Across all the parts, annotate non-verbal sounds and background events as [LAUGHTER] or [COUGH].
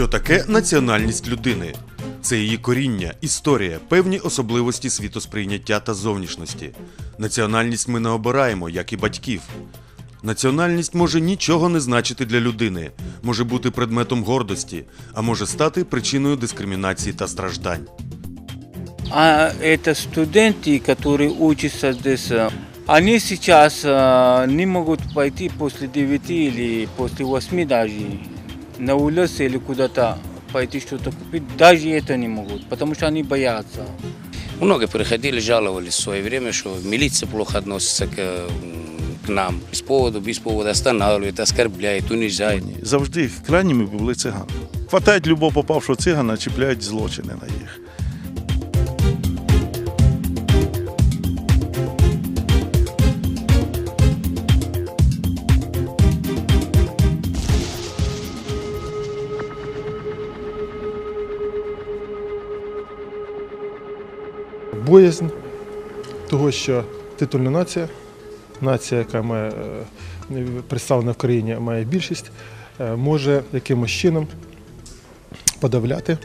Що таке національність людини? Це її коріння, історія, певні особливості світосприйняття та зовнішності. Національність ми не обираємо, як і батьків. Національність може нічого не значити для людини, може бути предметом гордості, а може стати причиною дискримінації та страждань. А это студенты, которые учатся здесь, э, они сейчас э, не могут пойти после 9 или после 8 даже на улицу или куда-то пойти что-то купить. Даже это не могут, потому что они боятся. Много приходили, жаловались в свое время, что милиция плохо относится к, м, к нам. Без повода, без повода останавливает, оскорбляет, унижает. Завжди крайніми були цигани. Хватають любого попавшого цигана, чіпляють злочини на їх. боязнь того, що титульна нація, нація, яка має е, представлена в країні, має більшість, е, може якимось чином подавляти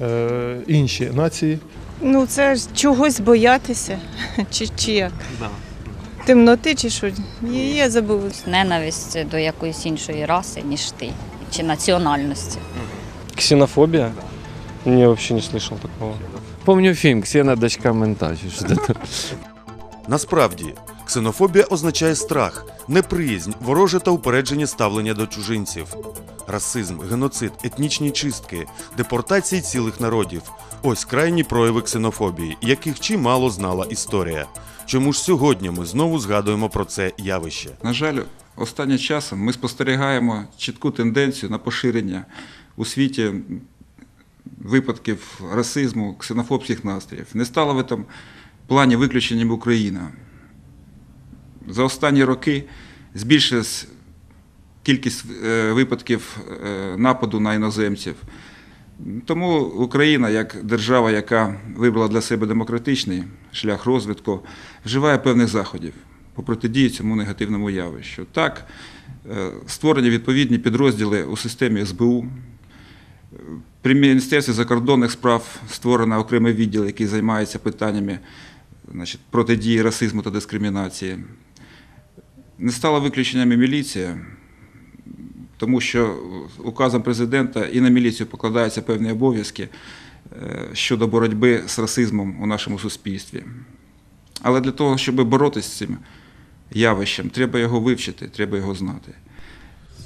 е, інші нації. Ну, це ж чогось боятися, [LAUGHS] чи, чи як? Темноти чи що? Я, я забула. ненависть до якоїсь іншої раси, ніж ти, чи національності. Ксенофобия? Не, вообще не слышал такого. Помню фильм «Ксена, дочка мента». Насправді, ксенофобія означає страх, неприязнь, вороже та упередження ставлення до чужинців. Расизм, геноцид, етнічні чистки, депортації цілих народів ось крайні прояви ксенофобії, яких чимало знала історія. Чому ж сьогодні ми знову згадуємо про це явище? На жаль, останнім часом ми спостерігаємо чітку тенденцію на поширення у світі випадків расизму, ксенофобських настроїв. Не стала в цьому плані виключенням Україна. За останні роки збільшилась кількість е, випадків е, нападу на іноземців. Тому Україна, як держава, яка вибрала для себе демократичний шлях розвитку, вживає певних заходів по протидії цьому негативному явищу. Так, е, створені відповідні підрозділи у системі СБУ. При Міністерстві закордонних справ створено окремий відділ, який займається питаннями значить, протидії расизму та дискримінації. Не стала виключенням і міліція, тому що указом президента і на міліцію покладаються певні обов'язки е, щодо боротьби з расизмом у нашому суспільстві. Але для того, щоб боротися з цим явищем, треба його вивчити, треба його знати.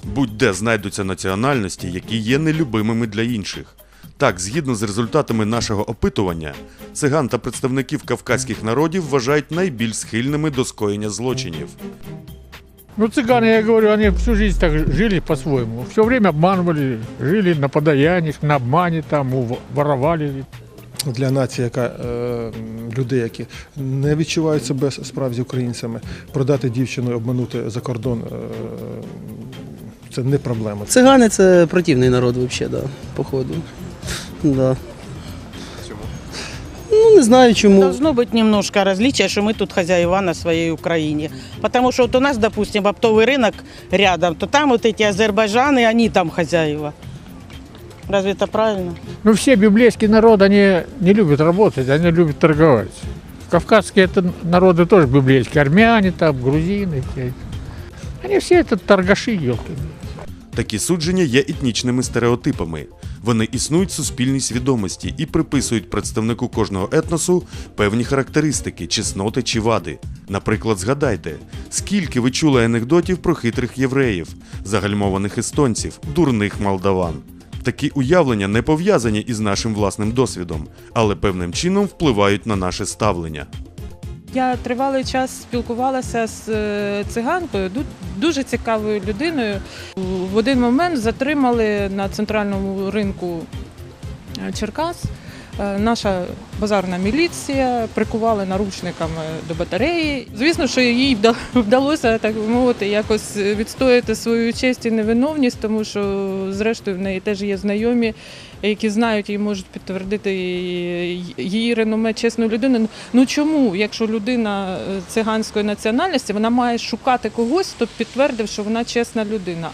Будь-де знайдуться національності, які є нелюбимими для інших. Так, згідно з результатами нашого опитування, циган та представників кавказьких народів вважають найбільш схильними до скоєння злочинів. Ну, цыгане, я говорю, они всю жизнь так жили по-своему. Все время обманывали, жили на подаяниях, на обмане, там, воровали. Для нації, яка е, людей, які не відчувають себе справді українцями, продати дівчину, і обманути за кордон е, це не проблема. Цигани це противний народ взагалі, да, походу. Да Чому? Ну, не знаю чому. Должно быть немножко различия, что мы тут хозяева на своей Украине. Потому что вот у нас, допустим, оптовый рынок рядом, то там вот эти азербайджаны, они там хозяева. Разве это правильно? Ну, все библейские народы, они не любят работать, они любят торговать. Кавказские это народы тоже библейские, армяне там, грузины. все. Они все это торгаши, елки. Такі судження є етнічними стереотипами. Вони існують в суспільній свідомості і приписують представнику кожного етносу певні характеристики, чесноти чи вади. Наприклад, згадайте, скільки ви чули анекдотів про хитрих євреїв, загальмованих естонців, дурних молдаван. Такі уявлення не пов'язані із нашим власним досвідом, але певним чином впливають на наше ставлення. Я тривалий час спілкувалася з е, циганкою, ду- дуже цікавою людиною. В один момент затримали на центральному ринку е, Черкас. е, наша базарна міліція прикували наручниками до батареї. Звісно, що їй вдалося так мовити, якось відстояти свою честь і невиновність, тому що зрештою в неї теж є знайомі, які знають і можуть підтвердити її- реноме чесної людини. Ну чому, якщо людина е, циганської національності, вона має шукати когось, хто підтвердив, що вона чесна людина.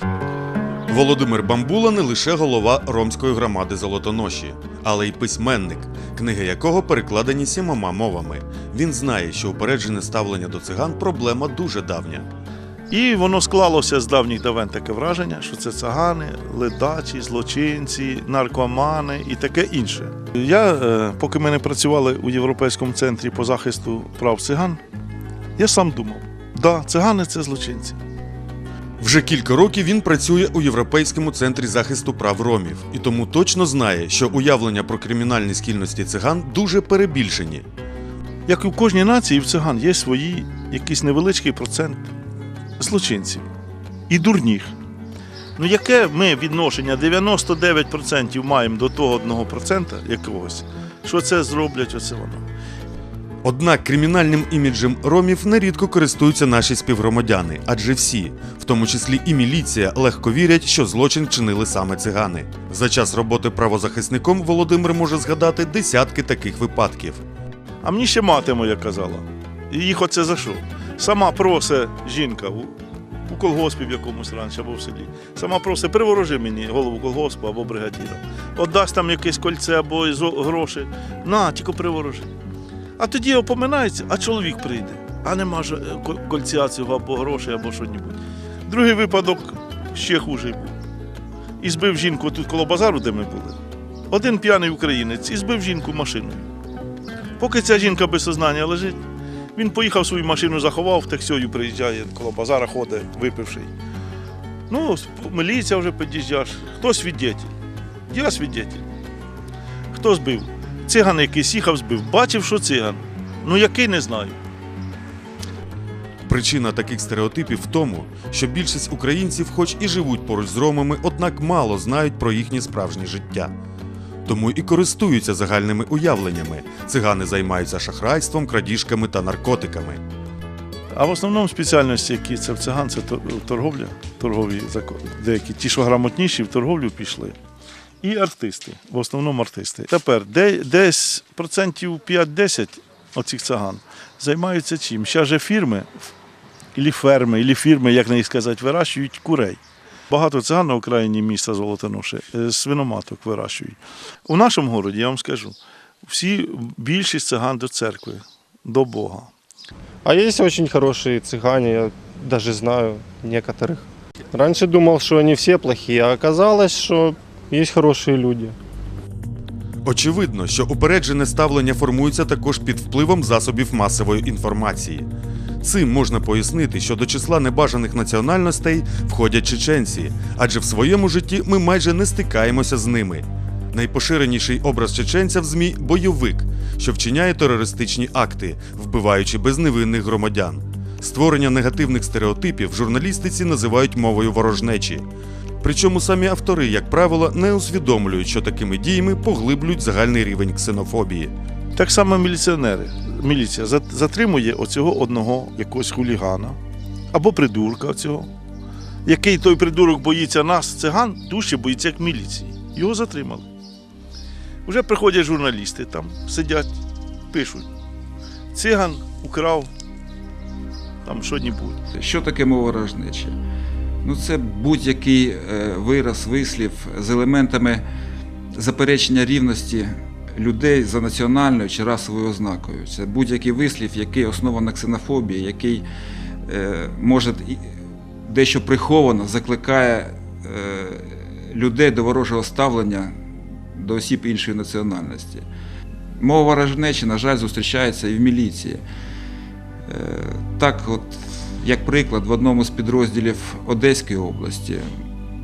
Володимир Бамбула не лише голова ромської громади Золотоноші, але й письменник, книги якого перекладені сімома мовами. Він знає, що упереджене ставлення до циган проблема дуже давня. І воно склалося з давніх давен таке враження, що це цагани, ледачі, злочинці, наркомани і таке інше. Я, е, поки ми не працювали у Європейському центрі по захисту прав циган, я сам думав, да, цигани це злочинці. Вже кілька років він працює у Європейському центрі захисту прав ромів і тому точно знає, що уявлення про кримінальні скільності циган дуже перебільшені. Як і в кожній нації, в циган є свої якийсь невеличкий процент злочинців і дурніх. Ну, яке ми відношення 99% маємо до того 1% якогось, що це зроблять оце воно. Однак кримінальним іміджем ромів нерідко користуються наші співгромадяни, адже всі, в тому числі і міліція, легко вірять, що злочин чинили саме цигани. За час роботи правозахисником Володимир може згадати десятки таких випадків. А мені ще мати моя казала. І їх оце за що? Сама просить жінка у, колгоспі якомусь раніше або в селі. Сама просить, приворожи мені голову колгоспу або бригадіра. Отдасть там якесь кольце або гроші. На, тільки приворожи. А тоді опоминається, а чоловік прийде. А нема ж е, кольця цього або грошей, або що-небудь. Другий випадок ще хужий був. І збив жінку тут коло базару, де ми були. Один п'яний українець і збив жінку машиною. Поки ця жінка без сознання лежить, він поїхав свою машину, заховав, таксою приїжджає, коло базара ходить, випивший. Ну, міліція вже під'їжджає. Хто свідетель? Я свідетель. Хто збив? Циган якийсь їхав, збив. Бачив, що циган. Ну який не знаю. Причина таких стереотипів в тому, що більшість українців, хоч і живуть поруч з ромами, однак мало знають про їхнє справжнє життя. Тому і користуються загальними уявленнями. Цигани займаються шахрайством, крадіжками та наркотиками. А в основному спеціальності, які це в циган, це торговля, торгові деякі ті, що грамотніші, в торговлю пішли. І артисти, в основному артисти. Тепер де, десь процентів 5-10 оцих циган займаються чим? Ще же фірми, ілі ферми, ілі фірми, як не сказати, вирощують курей. Багато циган на окраїні міста Золотоноші е, свиноматок вирощують. У нашому городі, я вам скажу, всі більшість циган до церкви, до Бога. А есть очень хорошие цыгане, я даже знаю некоторых. Раньше думал, что они все плохие, а оказалось, что есть хорошие люди. Очевидно, що упереджене ставлення формується також під впливом засобів масової інформації. Цим можна пояснити, що до числа небажаних національностей входять чеченці, адже в своєму житті ми майже не стикаємося з ними. Найпоширеніший образ чеченця в ЗМІ бойовик, що вчиняє терористичні акти, вбиваючи безневинних громадян. Створення негативних стереотипів в журналістиці називають мовою ворожнечі. Причому самі автори, як правило, не усвідомлюють, що такими діями поглиблюють загальний рівень ксенофобії. Так само міліціонери. Міліція затримує оцього одного якогось хулігана або придурка оцього. Який той придурок боїться нас, циган, дужче боїться як міліції. Його затримали. Вже приходять журналісти там, сидять, пишуть. Циган украв там що-небудь. Що таке мова ворожнеча? Ну, це будь-який е, вираз, вислів з елементами заперечення рівності людей за національною чи расовою ознакою. Це будь-який вислів, який оснований на ксенофобії, який е, може дещо приховано закликає е, людей до ворожого ставлення до осіб іншої національності. Мова ворожнечі, на жаль, зустрічається і в міліції. Е, Так, от, як приклад, в одному з підрозділів Одеської області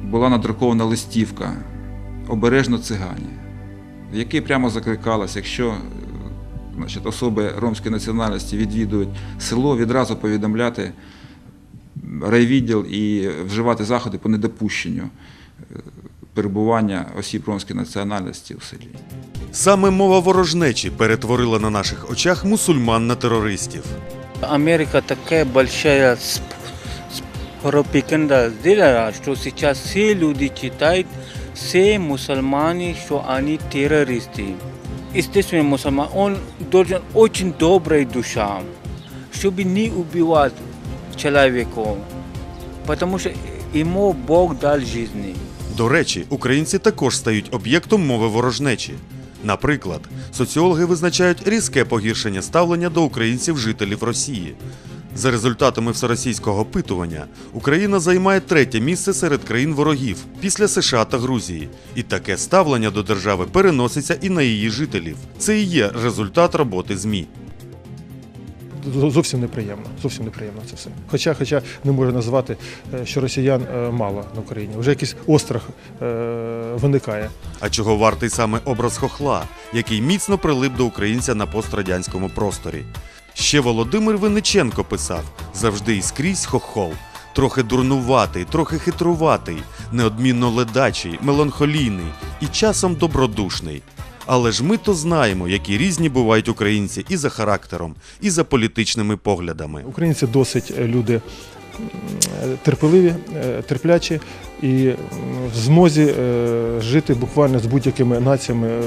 була надрукована листівка Обережно цигані, в якій прямо закликалось, якщо значить, особи ромської національності відвідують село, відразу повідомляти райвідділ і вживати заходи по недопущенню е, перебування осіб ромської національності у селі. Саме мова ворожнечі перетворила на наших очах мусульман на терористів. Америка такая большая сп- сп- пропаганда сделала, что сейчас все люди считают, мусульмане, что они террористы. Естественно, мусульман, он должен очень добрая душа, чтобы не убивать человека, потому что ему Бог дал жизни. До речі, українці також стають об'єктом мови ворожнечі. Наприклад, соціологи визначають різке погіршення ставлення до українців-жителів Росії. За результатами всеросійського опитування, Україна займає третє місце серед країн ворогів після США та Грузії, і таке ставлення до держави переноситься і на її жителів. Це і є результат роботи ЗМІ. Зовсім неприємно. Зовсім неприємно це все. Хоча, хоча не можу назвати, е, що росіян е, мало на Україні. Вже якийсь острах е, виникає. А чого вартий саме образ хохла, який міцно прилип до українця на пострадянському просторі. Ще Володимир Винниченко писав завжди і скрізь хохол. Трохи дурнуватий, трохи хитруватий, неодмінно ледачий, меланхолійний і часом добродушний. Але ж ми то знаємо, які різні бувають українці і за характером, і за політичними поглядами. Українці досить е, люди терпеливі, е, терплячі і м, в змозі е, жити буквально з будь-якими націями е,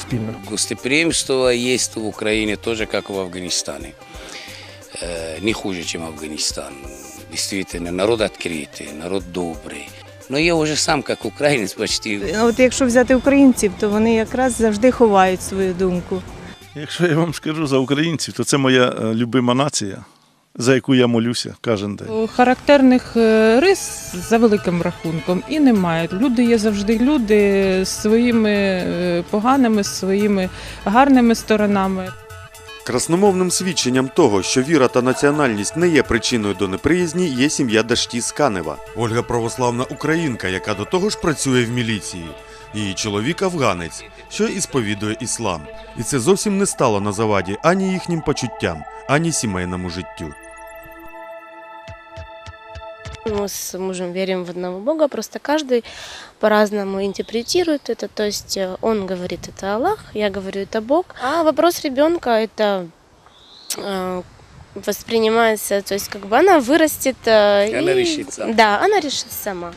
спільно. Гостеприимство есть в Украине тоже, как в Афганистане. Э, Не хуже, чем Афганистан. Действительно, народ открытый, народ добрый. Но я уже сам, как украинец, почти От якщо взяти українців, то вони якраз завжди ховають свою думку. Якщо я вам скажу за українців, то це моя е, любима нація, за яку я молюся кожен день. Характерних е, рис за великим рахунком і немає. Люди є завжди люди з своїми е, поганими, з своїми гарними сторонами. Красномовним свідченням того, що віра та національність не є причиною до неприязні, є сім'я Дашті з Канева. Ольга православна українка, яка до того ж працює в міліції. Її чоловік афганець, що і сповідує іслам. І це зовсім не стало на заваді ані їхнім почуттям, ані сімейному життю. Мы с мужем верим в одного Бога, просто каждый по-разному интерпретирует это. То есть э, он говорит это Аллах, я говорю это Бог. А вопрос ребенка это э, воспринимается, то есть как бы она вырастет. э, Она и- решит сама. Да, она решит сама.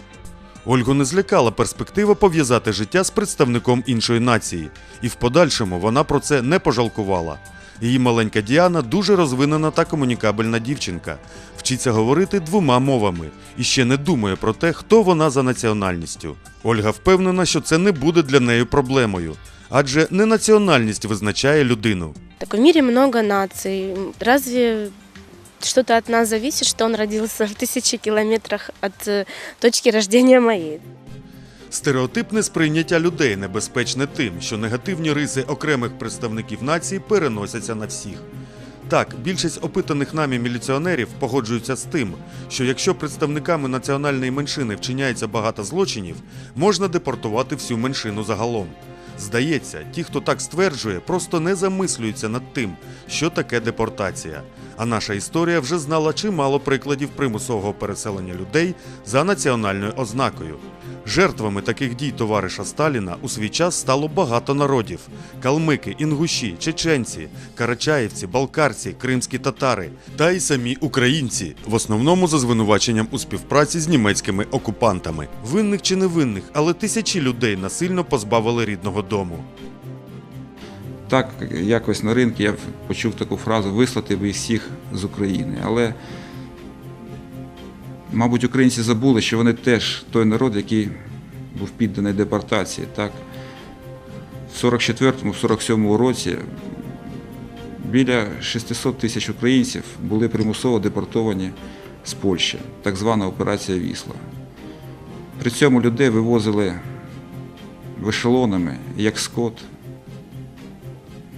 Ольгу не злякала перспектива пов'язати життя з представником іншої нації, і в подальшому вона про це не пожалкувала. Її маленька Діана дуже розвинена та комунікабельна дівчинка, вчиться говорити двома мовами і ще не думає про те, хто вона за національністю. Ольга впевнена, що це не буде для неї проблемою, адже не національність визначає людину. Так в мире много наций. Разве что-то от нас зависит, что он родился в тысячи километрах от э, точки рождения моей? Стереотипне сприйняття людей небезпечне тим, що негативні риси окремих представників нації переносяться на всіх. Так, більшість опитаних нами міліціонерів погоджуються з тим, що якщо представниками національної меншини вчиняється багато злочинів, можна депортувати всю меншину загалом. Здається, ті, хто так стверджує, просто не замислюються над тим, що таке депортація. А наша історія вже знала чимало прикладів примусового переселення людей за національною ознакою. Жертвами таких дій товариша Сталіна у свій час стало багато народів: калмики, інгуші, чеченці, карачаївці, балкарці, кримські татари та й самі українці, в основному за звинуваченням у співпраці з німецькими окупантами. Винних чи невинних, але тисячі людей насильно позбавили рідного дому. Так, якось на ринку я почув таку фразу вислати би всіх з України. Але, мабуть, українці забули, що вони теж той народ, який був підданий депортації. Так? В 44-47 році біля 600 тисяч українців були примусово депортовані з Польщі, так звана операція Вісла. При цьому людей вивозили ешелонами, як скот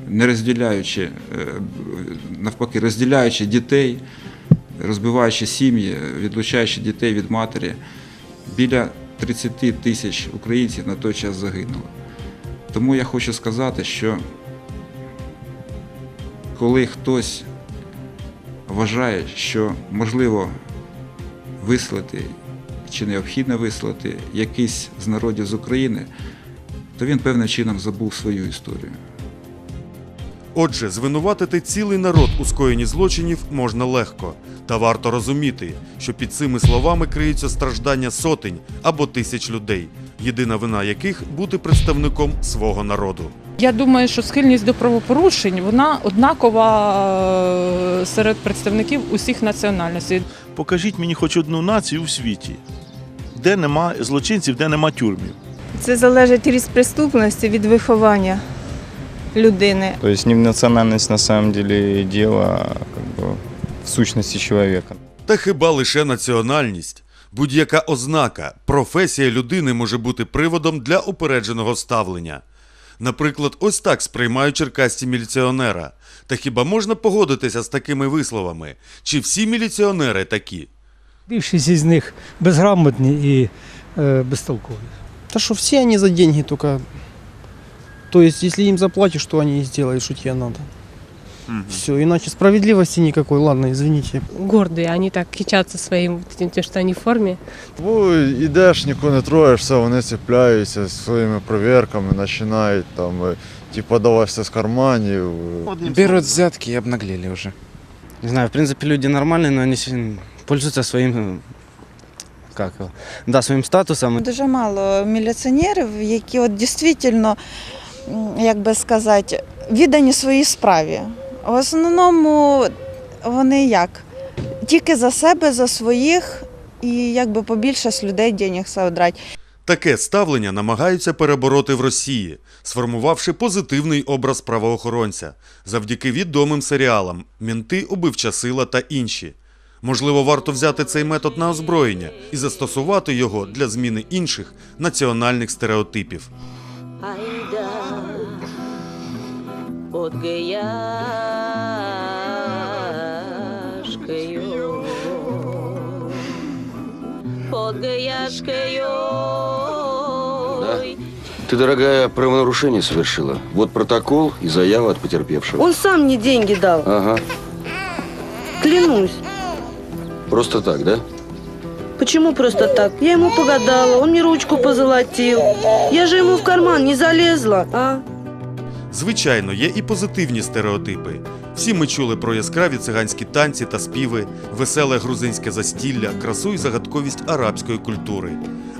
не розділяючи, е, навпаки, розділяючи дітей, розбиваючи сім'ї, відлучаючи дітей від матері, біля 30 тисяч українців на той час загинуло. Тому я хочу сказати, що коли хтось вважає, що можливо вислати чи необхідно вислати якийсь з народів з України, то він певним чином забув свою історію. Отже, звинуватити цілий народ у скоєнні злочинів можна легко, та варто розуміти, що під цими словами криються страждання сотень або тисяч людей, єдина вина яких бути представником свого народу. Я думаю, що схильність до правопорушень вона однакова е, серед представників усіх національностей. Покажіть мені хоч одну націю у світі, де нема злочинців, де нема тюрмів. Це залежить ріст преступності від виховання людини. То есть не в национальность на самом деле дело, а как бы в сущности человека. Та хіба лише національність? Будь-яка ознака, професія людини може бути приводом для упередженого ставлення. Наприклад, ось так сприймають черкасті міліціонера. Та хіба можна погодитися з такими висловами? Чи всі міліціонери такі? Більшість із них безграмотні і е, безтолкові. Да что все они за деньги только... То есть, если им заплатишь, то они и сделают, что тебе надо. Все, иначе справедливости никакой. Ладно, извините. Гордые, они так кичатся своим, тем, тем, что они в форме. Бо йдеш, нікого не троєш, все, вони цепляються своїми провірками, починають там, е, типу, давай все з карманів. Берут взятки и обнаглели уже. Не знаю, в принципе, люди нормальные, но они си- пользуются своим, э, как его, да, своим статусом. Дуже мало міліціонерів, які от дійсно, м, як би сказати, віддані своїй справі. В основному вони як? Тільки за себе, за своїх і якби побільше з людей денег содрать. Таке ставлення намагаються перебороти в Росії, сформувавши позитивний образ правоохоронця завдяки відомим серіалам Мінти, убивча сила та інші. Можливо, варто взяти цей метод на озброєння і застосувати його для зміни інших національних стереотипів. Под гаяшкою, под гаяшкою. Ты, дорогая, правонарушение совершила. Вот протокол и заява от потерпевшего. Он сам мне деньги дал, Ага. клянусь. Просто так, да? Почему просто так? Я ему погадала, он мне ручку позолотил. Я же ему в карман не залезла, а? Звичайно, є і позитивні стереотипи. Всі ми чули про яскраві циганські танці та співи, веселе грузинське застілля, красу і загадковість арабської культури.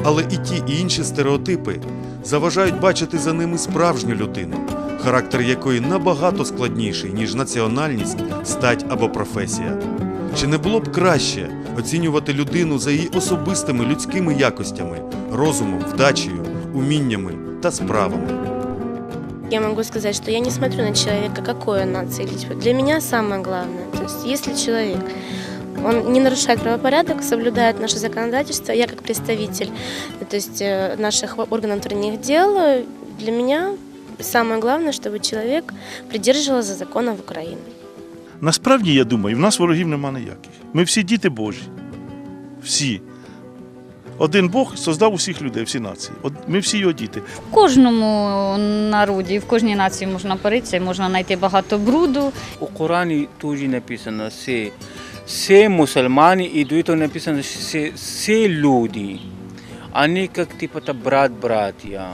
Але і ті, і інші стереотипи заважають бачити за ними справжню людину, характер якої набагато складніший, ніж національність, стать або професія. Чи не було б краще оцінювати людину за її особистими людськими якостями, розумом, вдачею, уміннями та справами? Я могу сказать, что я не смотрю на человека, какой он нации или чего. Для меня самое главное, то есть если человек, он не нарушает правопорядок, соблюдает наше законодательство, я как представитель, то есть э, наших органов внутренних дел, э, для меня самое главное, чтобы человек придерживался законов Украины. Насправді, я думаю, в нас ворогів нема ніяких. Ми всі діти Божі. Всі. Один Бог создав усіх людей, всі нації. От ми всі його діти. В кожному народі, в кожній нації можна паритися, можна знайти багато бруду. У Корані теж написано все. Все мусульмани, і до этого написано все, все люди. Вони як типу та брат-братья.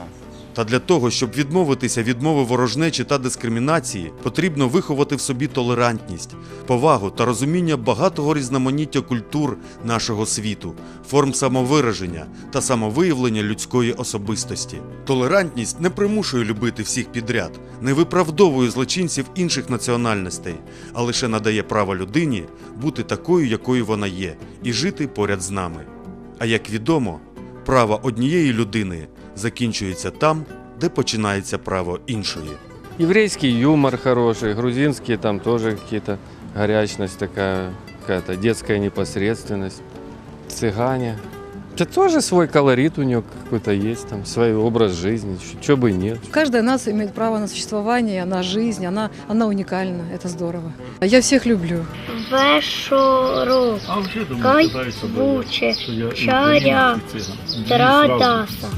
Та для того, щоб відмовитися від мови ворожнечі та дискримінації, потрібно виховати в собі толерантність, повагу та розуміння багатого різноманіття культур нашого світу, форм самовираження та самовиявлення людської особистості. Толерантність не примушує любити всіх підряд, не виправдовує злочинців інших національностей, а лише надає право людині бути такою, якою вона є, і жити поряд з нами. А як відомо, право однієї людини закінчується там, де починається право іншої. Еврейский юмор хороший, грузинские там тоже какие-то горячность такая, какая-то детская непосредственность. Цыгане. Это тоже свой колорит у него какой-то есть, там свой образ жизни, чего бы и нет. Каждая нация имеет право на существование, на жизнь, она, она уникальна, это здорово. Я всех люблю. Вешору, кайвуче, чаря, традаса.